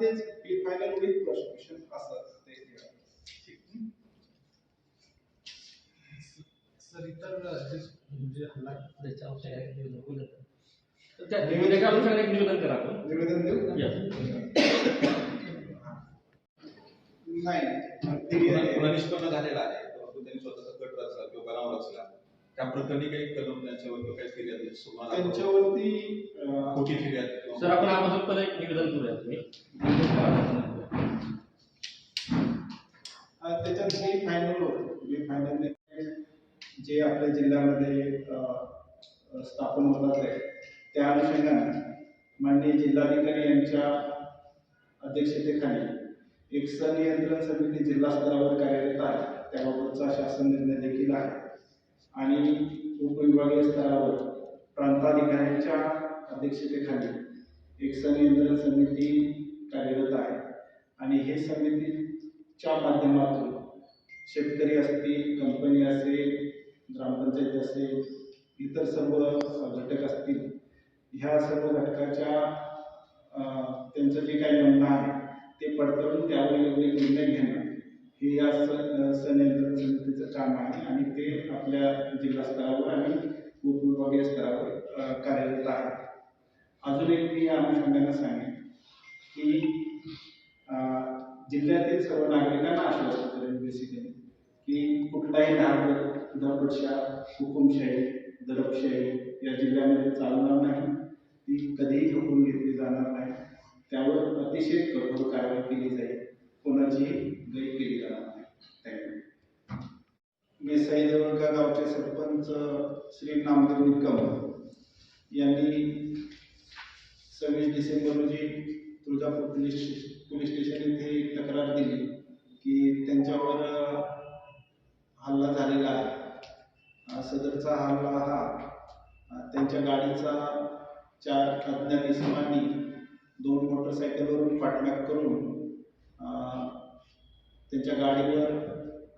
तेच pre final with prosecution असं ते सर इतर जे म्हणजे हल्ला त्या एक निवेदन करा आपण. निवेदन देऊ? Yes. नाही. गुन्हा निष्पन्न झालेला आहे. परंतु त्यांनी स्वतःचा कट रचला किंवा बनाव रचला. त्या प्रकरणी काही कलम त्यांच्यावर किंवा काही फिर्याद त्यांच्यावरती खोटी फिर्याद. सर आपण अगोदर एक निवेदन करूया त्याच्यात जे फायनल होतो जे फायनल जे आपल्या जिल्ह्यामध्ये स्थापन होतात आहे त्या अनुषंगाने माननीय जिल्हाधिकारी यांच्या अध्यक्षतेखाली एक सनियंत्रण समिती जिल्हा स्तरावर कार्यरत आहे. त्याबाबतचा शासन निर्णय देखील आहे. आणि उपविभागीय स्तरावर प्रांताधिकाऱ्यांच्या अध्यक्षतेखाली एक संनियंत्रण समिती कार्यरत आहे. आणि हे समितीच्या माध्यमातून शेतकरी असतील कंपनी असेल ग्रामपंचायत असेल इतर सर्व घटक असतील ह्या सर्व घटकाच्या त्यांचं जे काही म्हणणं आहे ते पडताळून त्यावर योग्य निर्णय घेणं हे या स- संनियंत्रण समितीचं काम आहे आणि ते आपल्या जिल्हा स्तरावर आणि उपविभागीय स्तरावर कार्यरत आहे. अजून एक मी या अनुषंगाने सांगेन की जिल्ह्यातील सर्व नागरिकांना आश्वासन करेन बेसिकली की कुठलाही धाड धडपडशा हुकुमशाही दडपशाही या जिल्ह्यामध्ये चालणार नाही. ती कधीही खपून घेतली जाणार नाही. त्यावर अतिशय कठोर कारवाई केली जाईल. कोणाचीही गैर केली जाणार नाही. थँक्यू मी सईदेवळका गावचे सरपंच श्री नामदेव निकम यांनी सव्वीस डिसेंबर रोजी तुळजापूर पोलीस पोलीस स्टेशन येथे तक्रार दिली की त्यांच्यावर हल्ला झालेला आहे. सदरचा हल्ला हा त्यांच्या गाडीचा चार अज्ञात इसमांनी दोन मोटरसायकलवरून पाठलाग करून त्यांच्या गाडीवर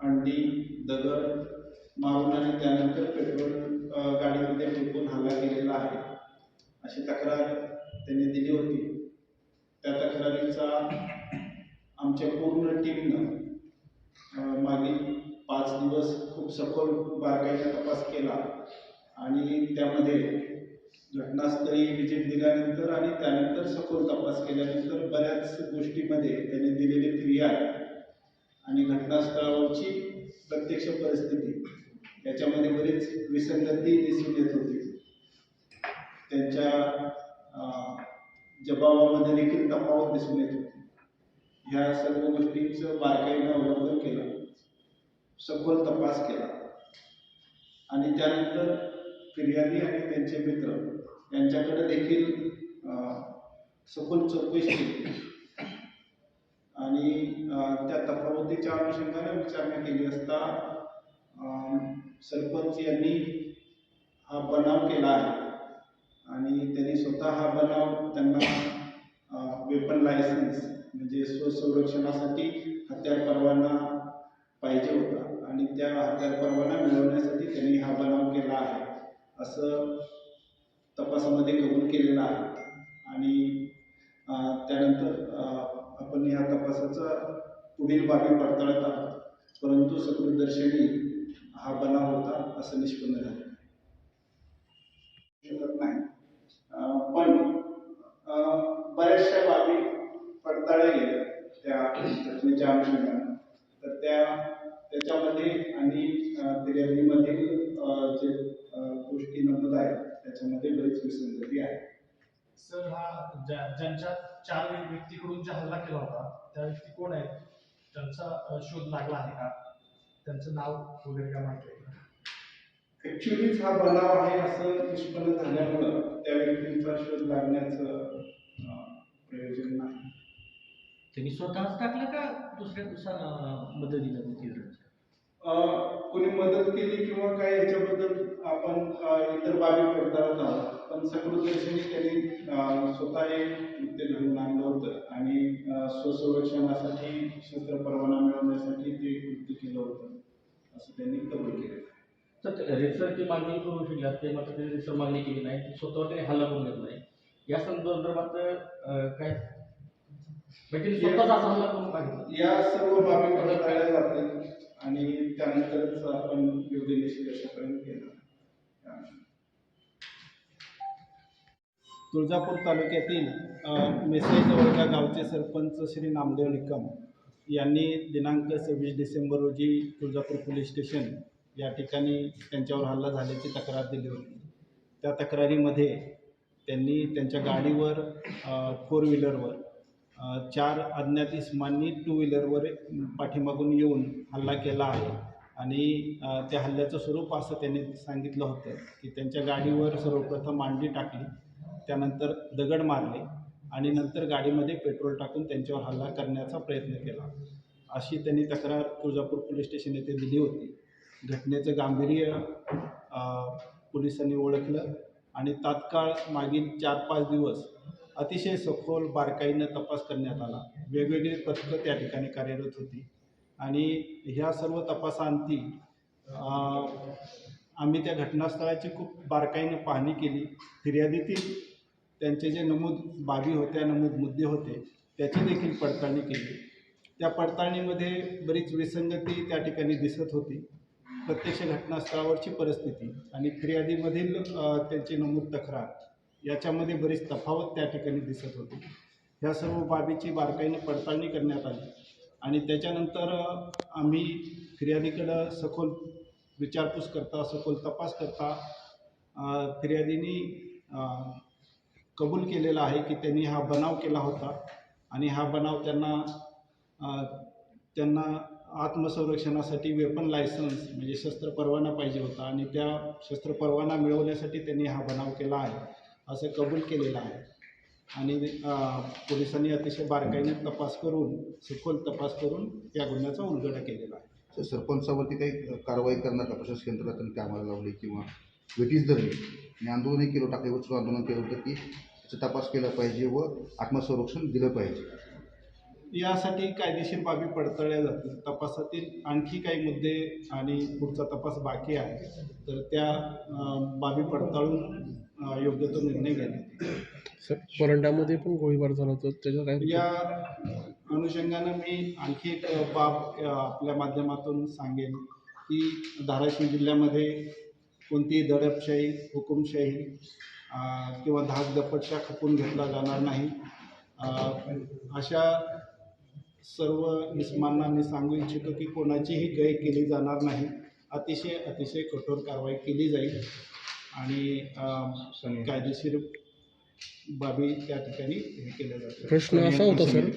अंडी दगड मारून आणि त्यानंतर पेट्रोल गाडीमध्ये फेकून हल्ला केलेला आहे. अशी तक्रार त्यांनी दिली होती. त्या तक्रारीचा आमच्या पूर्ण टीमनं मागील पाच दिवस खूप सखोल बारकाईचा तपास केला आणि त्यामध्ये घटनास्थळी विजिट दिल्यानंतर आणि त्यानंतर सखोल तपास केल्यानंतर बऱ्याच गोष्टीमध्ये त्यांनी दिलेली फिर्याद आणि घटनास्थळावरची प्रत्यक्ष परिस्थिती याच्यामध्ये बरीच विसंगती दिसून येत होती. त्यांच्या जबाबामध्ये देखील तफावत दिसून येत होती. ह्या सर्व गोष्टींचं बारकाईनं अवलोकन केलं. सखोल तपास केला. आणि त्यानंतर फिर्यादी आणि त्यांचे मित्र यांच्याकडे देखील सखोल चौकशी केली. आणि त्या तफावतीच्या अनुषंगाने विचारणा केली असता सरपंच यांनी हा बनाव केला आहे. आणि त्यांनी स्वतः हा बनाव त्यांना वेपन लायसन्स म्हणजे स्वसंरक्षणासाठी हत्यार परवाना पाहिजे होता. आणि त्या हत्यार परवाना मिळवण्यासाठी त्यांनी हा बनाव केला आहे. असं तपासामध्ये कबूल केलेलं आहे. आणि त्यानंतर आपण ह्या तपासाचा पुढील बाबी पडताळत आहोत. परंतु सकृतदर्शनी हा बनाव होता असं निष्पन्न झालं शकत नाही अं, पण बऱ्याचशा बाबी पडताळल्या गेल्या त्या घटनेच्या अनुषंगाने. तर त्या त्याच्यामध्ये आणि फिर्यादीमधील जे गोष्टी नमूद आहेत त्याच्यामध्ये बरीच विसंगती आहे. सर हा ज्या ज्यांच्या चार व्यक्तीकडून जे हल्ला केला होता त्या व्यक्ती कोण आहेत? त्यांचा शोध लागला आहे का? त्यांचं नाव वगैरे काय माहिती आहे का ऍक्च्युलीच हा बनाव आहे असं निष्पन्न झाल्यामुळं त्या व्यक्तींचा शोध लागण्याचं प्रयोजन नाही. त्यांनी स्वतःच टाकलं का दुसऱ्या दिवसाला मदतीला कोणी मदत केली किंवा काय याच्याबद्दल आपण इतर बाबी पडताळत आहोत. पण सकृदर्शनी त्यांनी स्वतः एक कृत्य घडवून आणलं होतं आणि स्वसंरक्षणासाठी शस्त्र परवाना मिळवण्यासाठी ते कृत्य केलं होतं. असं त्यांनी कबूल केलं. तर रेसरची मागणी करू शकली असते मात्र ते रेसर मागणी केली नाही. ती स्वतःवर त्याने हल्ला करून घेतला नाही. या संदर्भात काय? म्हणजे स्वतःच असा हल्ला करून पाहिजे. या सर्व बाबी पडताळल्या जातील आणि त्यानंतरच आपण योग्य निष्कर्षापर्यंत तुळजापूर तालुक्यातील मेसेजवळच्या गावचे सरपंच श्री नामदेव निकम यांनी दिनांक सव्वीस डिसेंबर रोजी तुळजापूर पोलीस स्टेशन या ठिकाणी त्यांच्यावर हल्ला झाल्याची तक्रार दिली होती. त्या तक्रारीमध्ये त्यांनी त्यांच्या गाडीवर फोर व्हीलरवर चार अज्ञात इस्मांनी टू व्हीलरवर पाठीमागून येऊन हल्ला केला आहे. आणि त्या हल्ल्याचं स्वरूप असं त्यांनी सांगितलं होतं की त्यांच्या गाडीवर सर्वप्रथम मांडी टाकली त्यानंतर दगड मारले आणि नंतर गाडीमध्ये पेट्रोल टाकून त्यांच्यावर हल्ला करण्याचा प्रयत्न केला. अशी त्यांनी तक्रार तुळजापूर पोलीस स्टेशन येथे दिली होती. घटनेचं गांभीर्य पोलिसांनी ओळखलं आणि तात्काळ मागील चार पाच दिवस अतिशय सखोल बारकाईनं तपास करण्यात आला. वेगवेगळी पथकं त्या ठिकाणी कार्यरत होती आणि ह्या सर्व तपासांती आम्ही त्या घटनास्थळाची खूप बारकाईनं पाहणी केली. फिर्यादीतील त्यांचे जे नमूद बाबी होत्या नमूद मुद्दे होते त्याची देखील पडताळणी केली. त्या पडताळणीमध्ये बरीच विसंगती त्या ठिकाणी दिसत होती. प्रत्यक्ष घटनास्थळावरची परिस्थिती आणि फिर्यादीमधील त्यांची नमूद तक्रार याच्यामध्ये बरीच तफावत त्या ठिकाणी दिसत होती. ह्या सर्व बाबीची बारकाईने पडताळणी करण्यात आली आणि त्याच्यानंतर आम्ही फिर्यादीकडं सखोल विचारपूस करता सखोल तपास करता फिर्यादीनी कबूल केलेला आहे की त्यांनी हा बनाव केला होता आणि हा बनाव त्यांना त्यांना आत्मसंरक्षणासाठी वेपन लायसन्स म्हणजे शस्त्र परवाना पाहिजे होता आणि त्या शस्त्र परवाना मिळवण्यासाठी त्यांनी हा बनाव केला आहे असं कबूल केलेलं आहे. आणि पोलिसांनी अतिशय बारकाईने तपास करून सखोल तपास करून या गुन्ह्याचा उलगडा केलेला आहे. तर सरपंचावरती काही कारवाई करणार का प्रशासकीय यंत्रणांनी कामाला लावली किंवा वेटीस धरली आणि आंदोलनही केलं टाकळीवर आंदोलन केलं होतं की त्याचा तपास केला पाहिजे व आत्मसंरक्षण दिलं पाहिजे. यासाठी कायदेशीर बाबी पडताळल्या जातील. तपासातील आणखी काही मुद्दे आणि पुढचा तपास बाकी आहे. तर त्या बाबी पडताळून योग्य तो निर्णय घेण्यात परंड्यामध्ये पण गोळीबार झाला होता. त्याचं काय या अनुषंगानं मी आणखी एक बाब आपल्या माध्यमातून सांगेन की धाराशिव जिल्ह्यामध्ये कोणतीही दडपशाही हुकुमशाही किंवा धाक दपटशा खपून घेतला जाणार नाही. अशा सर्व इस्मांना मी सांगू इच्छितो की कोणाचीही गय केली जाणार नाही. अतिशय अतिशय कठोर कारवाई केली जाईल. आणि कायदेशीर बाबी त्या ठिकाणी हे केल्या जातील प्रश्न असा होता सर.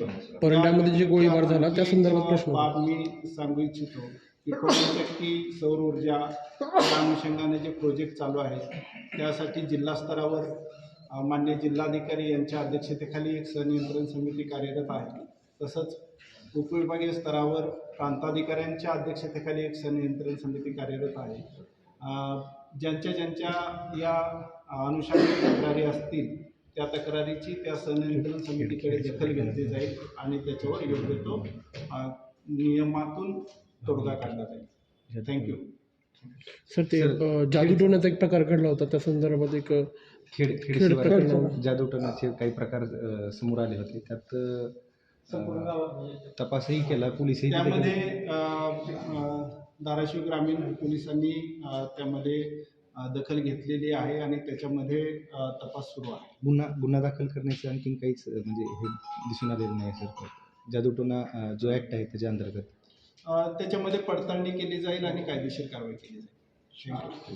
परंड्यामध्ये जे गोळीबार झाला त्या संदर्भात प्रश्न. बाब मी सांगू इच्छितो की टक्की सौर ऊर्जा या अनुषंगाने जे प्रोजेक्ट चालू आहेत त्यासाठी जिल्हा स्तरावर मान्य जिल्हाधिकारी यांच्या अध्यक्षतेखाली एक संनियंत्रण समिती कार्यरत आहे. तसंच उपविभागीय स्तरावर प्रांताधिकाऱ्यांच्या अध्यक्षतेखाली एक संनियंत्रण समिती कार्यरत आहे. ज्यांच्या ज्यांच्या या अनुषंगाने तक्रारी असतील त्या तक्रारीची त्या संनियंत्रण समितीकडे दखल घेतली जाईल आणि त्याच्यावर योग्य तो नियमातून तोडगा काढला जाईल. थँक्यू सर ते जादू टोण्याचा एक प्रकार घडला होता त्या संदर्भात एक खेड खेड प्रकरणावर. जादूटोणाचे काही प्रकार समोर आले होते. त्यात तपासही केला पोलिसही त्यामध्ये धाराशिव ग्रामीण पोलिसांनी त्यामध्ये दखल घेतलेली आहे आणि त्याच्यामध्ये तपास सुरू आहे. गुन्हा गुन्हा दाखल करण्याचे आणखीन काहीच म्हणजे हे दिसून आलेलं नाही सर. जादूटोणा अ, जो ॲक्ट आहे त्याच्या अंतर्गत. त्याच्यामध्ये पडताळणी केली जाईल आणि कायदेशीर कारवाई केली जाईल. थँक्यू